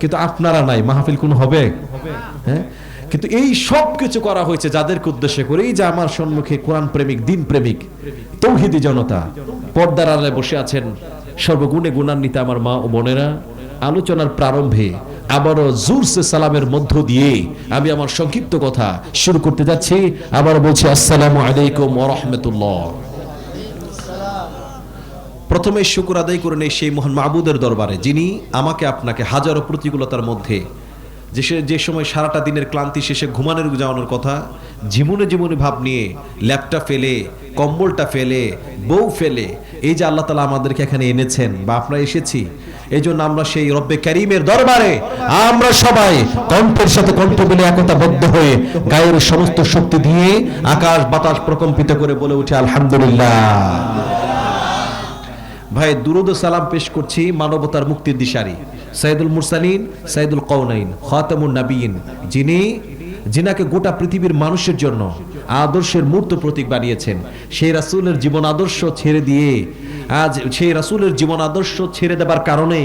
কিন্তু আপনারা নাই, মাহফিল কোন হবে? হ্যাঁ? কিন্তু এই সব কিছু করা হয়েছে যাদেরকে উদ্দেশ্য করে এই যে আমার সম্মুখে কোরআন প্রেমিক, দিন প্রেমিক, তৌহিদি জনতা, পর্দার আড়ালে বসে আছেন সর্বগুণে গুণান্বিত আমার মা ও বোনেরা। আলোচনার প্রারম্ভে আবারও জুরসে সালামের মধ্য দিয়ে আমি আমার সংক্ষিপ্ত কথা শুরু করতে যাচ্ছি। আবার বলছি, আসসালামু আলাইকুম ওয়া রাহমাতুল্লাহ। প্রথমে শুকুর আদায় করে নেই সেই মহান মাহবুদের দরবারে, যিনি আমাকে আপনাকে হাজারো প্রতিকূলতার মধ্যে যে যে সময় সারাটা দিনের ক্লান্তি শেষে ঘুমানোর যাওয়ানোর কথা, ঝিমুনে ঝিমুনে ভাব নিয়ে ল্যাপটা ফেলে, কম্বলটা ফেলে, বউ ফেলে, এই যে আল্লাহ তালা আমাদেরকে এখানে এনেছেন বা আমরা এসেছি এই জন্য আমরা সেই রব্বে করিমের দরবারে আমরা সবাই কণ্ঠের সাথে কণ্ঠ মিলে একতাবদ্ধ হয়ে গায়ের সমস্ত শক্তি দিয়ে আকাশ বাতাস প্রকম্পিত করে বলে উঠে আলহামদুলিল্লাহ। ভাই, দুরুদ সালাম পেশ করছি মানবতার মুক্তির দিশারি। সাইদুল মুরসালিন, সাইদুল কৌনাইন খাতামুন নাবিয়িন। যিনি যিনাকে গোটা পৃথিবীর মানুষের জন্য আদর্শের মূর্ত প্রতীক বানিয়েছেন, সেই রাসূলের জীবন আদর্শ ছেড়ে দিয়ে, আজ সেই রাসূলের জীবন আদর্শ ছেড়ে দেবার কারণে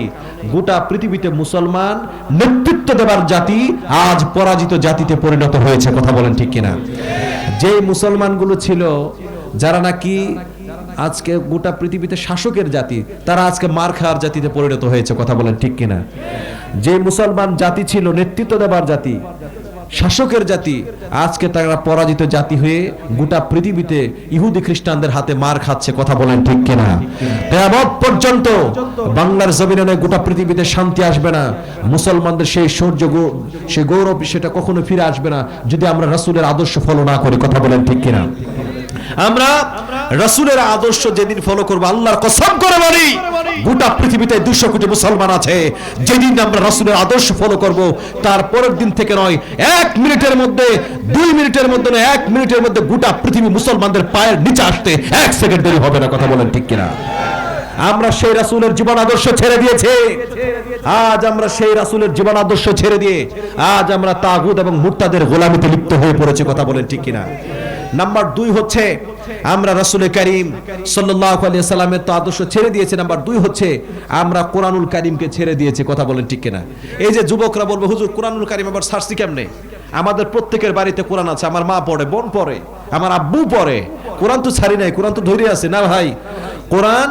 গোটা পৃথিবীতে মুসলমান নেতৃত্ব দেবার জাতি আজ পরাজিত জাতিতে পরিণত হয়েছে, কথা বলেন ঠিক কিনা। যে মুসলমানগুলো ছিল, যারা নাকি আজকে গোটা পৃথিবীতে শাসকের জাতি, তারা আজকে মার খাওয়ার জাতিতে পরিণত হয়েছে, কথা বলেন ঠিক কিনা? যে মুসলমান জাতি ছিল, নেতৃত্ব দেবার জাতি, শাসকের জাতি, আজকে তারা পরাজিত জাতি হয়ে গোটা পৃথিবীতে ইহুদি খ্রিস্টানদের হাতে মার খাচ্ছে, কথা বলেন ঠিক কিনা? কেয়ামত পর্যন্ত বাংলার জমিনে গোটা পৃথিবীতে শান্তি আসবে না। মুসলমানদের সেই সৌর্য গৌ- সেই গৌরব সেটা কখনো ফিরে আসবে না, যদি আমরা রাসুলের আদর্শ ফলো না করি, কথা বলেন ঠিক কিনা? আমরা রাসূলের আদর্শ যেদিন ফলো করব, আল্লাহর কসম করে বলি, গোটা পৃথিবীতে দুশো কোটি মুসলমান আছে। যেদিন আমরা রাসূলের আদর্শ ফলো করব, তার পরের দিন থেকে নয়, এক মিনিটের মধ্যে, দুই মিনিটের মধ্যে নয়, এক মিনিটের মধ্যে গোটা পৃথিবী মুসলমানদের পায়ের নিচে আসতে এক সেকেন্ড দেরি হবে না, কথা বলেন ঠিক কিনা? আমরা সেই রাসূলের জীবন আদর্শ ছেড়ে দিয়েছি। আজ আমরা সেই রাসূলের জীবন আদর্শ ছেড়ে দিয়ে, আজ আমরা তাগুত এবং মুরতাদের গোলামিতে লিপ্ত হয়ে পড়েছি, কথা বলেন ঠিক কিনা? নাম্বার দুই হচ্ছে, আমরা রাসূলের করিম সাল্লামের তো আদর্শ ছেড়ে দিয়েছি। নাম্বার দুই হচ্ছে, আমরা কোরআনুল কারিমকে ছেড়ে দিয়েছি। কথা বলেন ঠিক কিনা? এই যে যুবকরা বলবে, হুজুর, কোরআনুল কারিম আবার ছাড়ছি কেমনে? আমাদের প্রত্যেকের বাড়িতে কোরআন আছে। আমার মা পড়ে, বোন পড়ে, আমার আব্বু পড়ে। কোরআন তো ছাড়ি নাই, কোরআন তো ধরে আছে না ভাই? কোরআন,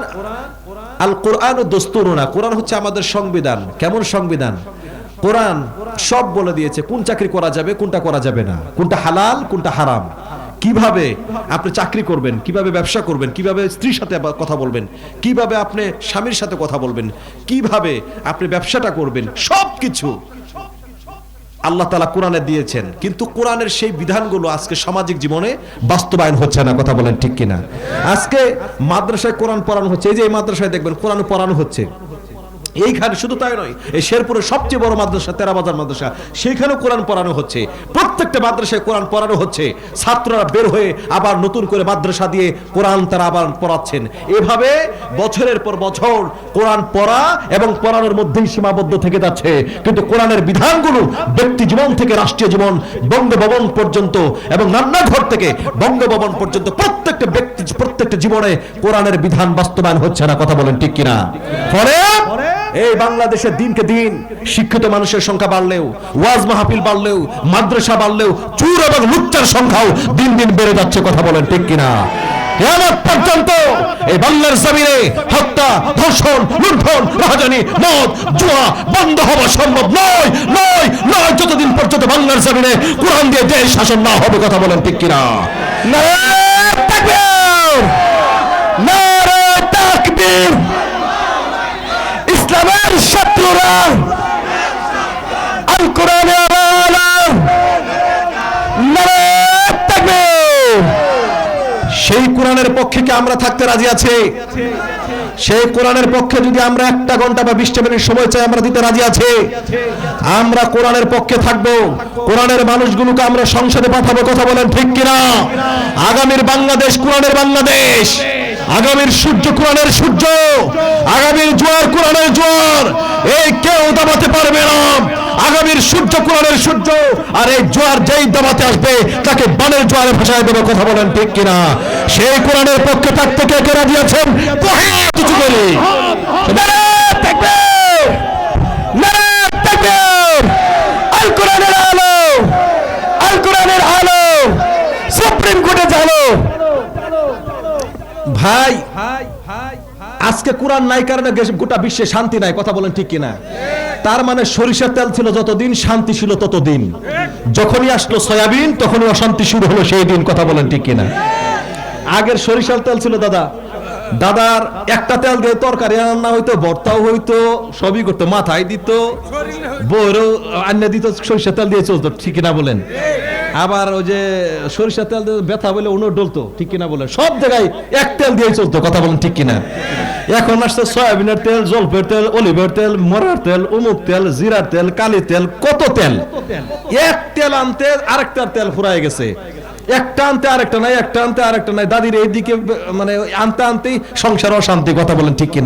আল কোরআন ও দস্তুর না কোরআন হচ্ছে আমাদের সংবিধান। কেমন সংবিধান? কোরআন সব বলে দিয়েছে, কোন চাকরি করা যাবে, কোনটা করা যাবে না। কোনটা হালাল, কোনটা হারাম। কীভাবে আপনি চাকরি করবেন, কীভাবে ব্যবসা করবেন, কীভাবে স্ত্রীর সাথে কথা বলবেন, কীভাবে আপনি স্বামীর সাথে কথা বলবেন, কীভাবে আপনি ব্যবসাটা করবেন সব কিছু আল্লাহ তালা কোরআনে দিয়েছেন। কিন্তু কোরআনের সেই বিধানগুলো আজকে সামাজিক জীবনে বাস্তবায়ন হচ্ছে না, কথা বলেন ঠিক কিনা? আজকে মাদ্রাসায় কোরআন পড়ানো হচ্ছে, এই যে মাদ্রাসায় দেখবেন কোরআন পড়ানো হচ্ছে। এইখানে শুধু তাই নয়, এই শেরপুরের সবচেয়ে বড় মাদ্রাসা তেরাবাজার মাদ্রাসা সেইখানেও কোরআন পড়ানো হচ্ছে। প্রত্যেকটা মাদ্রাসায় কোরআন পড়ানো হচ্ছে। ছাত্ররা বের হয়ে আবার নতুন করে মাদ্রাসা দিয়ে কোরআন তারা আবার পড়াচ্ছেন। এভাবে বছরের পর বছর কোরআন পড়া এবং পড়ানোর মধ্যেই সীমাবদ্ধ থেকে যাচ্ছে। কিন্তু কোরআনের বিধানগুলো ব্যক্তি জীবন থেকে রাষ্ট্রীয় জীবন, বঙ্গভবন পর্যন্ত এবং রান্নাঘর থেকে বঙ্গভবন পর্যন্ত প্রত্যেকটা ব্যক্তি, প্রত্যেকটা জীবনে কোরআনের বিধান বাস্তবায়ন হচ্ছে না। কথা বলেন ঠিক কিনা? ফলে এই বাংলাদেশের দিনকে দিন শিক্ষিত মানুষের সংখ্যা বাড়লেও, ওয়াজ মাহফিল বাড়লেও, মাদ্রাসা বাড়লেও, চুর এবং লুচ্চার সংখ্যাও দিন দিন বেড়ে যাচ্ছে, কথা বলেন ঠিক কিনা? পর্যন্ত এই বাংলার জমিনে হত্যা, ধর্ষণ, লুণ্ঠন মদ, জুয়া বন্ধ হওয়া সম্ভব নয় নয় নয়, যতদিন পর্যন্ত বাংলার জমিনে কোরআন দিয়ে দেশ শাসন না হবে, কথা বলেন ঠিক কিনা? নারে তাকবীর! ইসলামের শত্রুরা আল কোরআনে সেই কোরআনের পক্ষে কি আমরা থাকতে রাজি আছি? সেই কোরআনের পক্ষে যদি আমরা একটা ঘণ্টা বা বিশটা মিনিট সময় চাই, আমরা দিতে রাজি আছি। আমরা কোরআনের পক্ষে থাকব। কোরআনের মানুষগুলোকে আমরা সংসদে পাঠাবো, কথা বলেন ঠিক কিনা? আগামীর বাংলাদেশ, কোরআনের বাংলাদেশ। আগামীর সূর্য কোরআনের সূর্য আগামীর জোয়ার কোরআনের জোয়ার এই কেউ দাবাতে পারবে না। আগামীর সূর্য কোরআনের সূর্য আর এই জোয়ার যেই দাবাতে আসবে তাকে বানের জোয়ারে ভাষায় দেবে কথা বলেন ঠিক কিনা? সেই কোরআনের পক্ষে থাকতে কে কে রাজি আছেন? কিছু করি ভাই আজকে কোরআন নাই কারণে গোটা বিশ্বে শান্তি নাই কথা বলেন ঠিক কিনা? তার মানে সরিষার তেল ছিল যতদিন শান্তি ছিল ততদিন। যখনই আসলো সয়াবিন তখনই অশান্তি শুরু হলো সেই দিন কথা বলেন ঠিক কিনা? আগের সরিষার তেল ছিল দাদা দাদার একটা তেল দিয়ে তরকারি রান্না হইতো ভর্তাও হইতো সবই করতো মাথায় দিত বউরও আন্না দিত সরিষার তেল দিয়ে চলতো ঠিক কিনা বলেন? আবার ওই যে সরিষার তেল ব্যথা বলে উনো ডলতো, ঠিক কিনা বলেন? সব জায়গায় এক তেল দিয়ে চলতো, কথা বলেন ঠিক কিনা? এখন আসছে সয়াবিনের তেল জলপের তেল, অলিভের তেল, মরার তেল উমুক তেল, জিরার তেল, কালি তেল, কত তেল? এক তেল আনতে আরেকটার তেল ফুরায় গেছে। একটা আনতে আরেকটা নাই, একটা আনতে আরেকটা নাই। দাদির এইদিকে মানে আনতে আনতেই সংসার অশান্তি, কথা বলেন ঠিক কিনা?